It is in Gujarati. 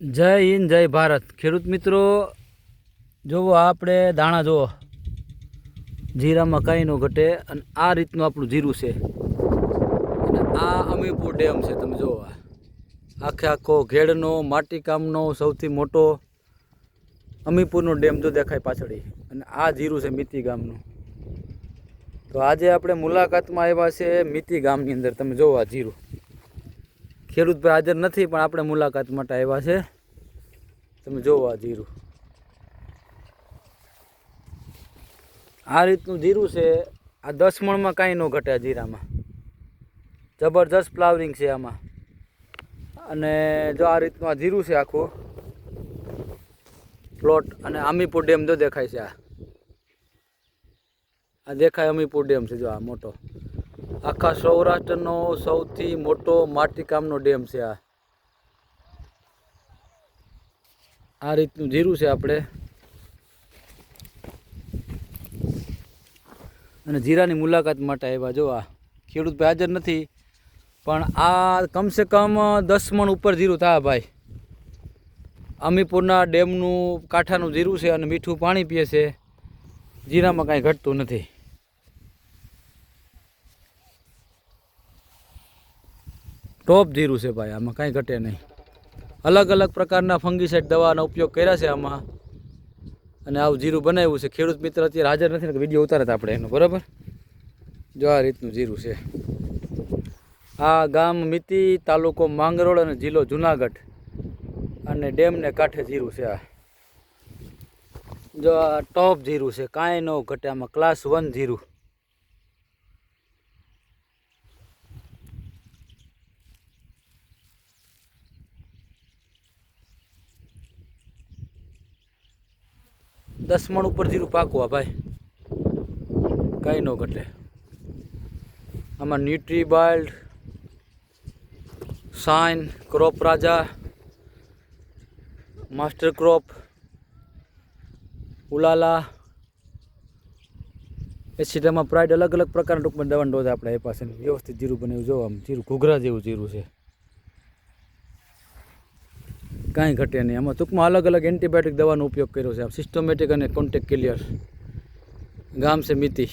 જય હિન્દ, જય ભારત. ખેડૂત મિત્રો, જોવો આપણે દાણા જુઓ. જીરામાં કાંઈ ન ઘટે અને આ રીતનું આપણું જીરું છે. અને આ અમીપુર ડેમ છે, તમે જુઓ. આખે આખો ઘેડનો, માટીકામનો સૌથી મોટો અમીપુરનો ડેમ જો દેખાય પાછળ. અને આ જીરું છે મિતી ગામનું. તો આજે આપણે મુલાકાતમાં આવ્યા છે મિતી ગામની અંદર. તમે જુઓ આ જીરું. ખેડૂત ભાઈ હાજર નથી, પણ આપણે મુલાકાત માટે આવ્યા છે. તમે જોવો આ જીરું. આ રીતનું જીરું છે, આ દસ મણમાં કાંઈ ન ઘટે જીરામાં. જબરજસ્ત ફ્લાવરિંગ છે આમાં. અને જો આ રીતનું આ જીરું છે આખું, પ્લોટ, અને અમીપુર ડેમ જો દેખાય છે આ. આ દેખાય અમીપુર ડેમ છે જો આ મોટો. આખા સૌરાષ્ટ્રનો સૌથી મોટો માટીકામનો ડેમ છે આ. આ રીતનું જીરું છે આપણે. અને જીરાની મુલાકાત માટે આવ્યા જો આ. ખેડૂત ભાઈ હાજર નથી, પણ આ કમસે કમ દસ મણ ઉપર જીરું થાય ભાઈ. અમીપુરના ડેમનું કાંઠાનું જીરું છે અને મીઠું પાણી પીએ છે. જીરામાં કાંઈ ઘટતું નથી. ટોપ જીરું છે ભાઈ, આમાં કાંઈ ઘટે નહીં. અલગ અલગ પ્રકારના ફંગીસાઇડ દવાનો ઉપયોગ કર્યા છે આમાં. અને આવું જીરું બનાવ્યું છે. ખેડૂત મિત્ર અત્યારે હાજર નથી ને વીડિયો ઉતારે આપણે એનો, બરાબર? જો આ રીતનું જીરું છે. આ ગામ મિતિ તાલુકો માંગરોળ અને જિલ્લો જુનાગઢ અને ડેમને કાંઠે જીરું છે આ. જો આ ટોપ જીરું છે. કાંઈ ન ઘટે. આમાં ક્લાસ વન જીરું. દસ મણ ઉપર જીરું પાકું આ ભાઈ. કાંઈ ન ઘટે. આમાં ન્યુટ્રી બાઇલ્ડ sign, crop Raja, master crop, Ulala. એસિડામાં pride અલગ અલગ પ્રકારના ટૂંકમાં દવાનો ડોઝ આપણે એ પાસે. વ્યવસ્થિત જીરું બને જોવા જીરું ઘૂઘરા જેવું જીરું છે. કાંઈ ઘટે નહીં. આમાં ટૂંકમાં અલગ અલગ એન્ટીબાયોટિક દવાનો ઉપયોગ કર્યો છે. સિસ્ટમેટિક અને કોન્ટેક ક્લિયર ગામ છે મિતી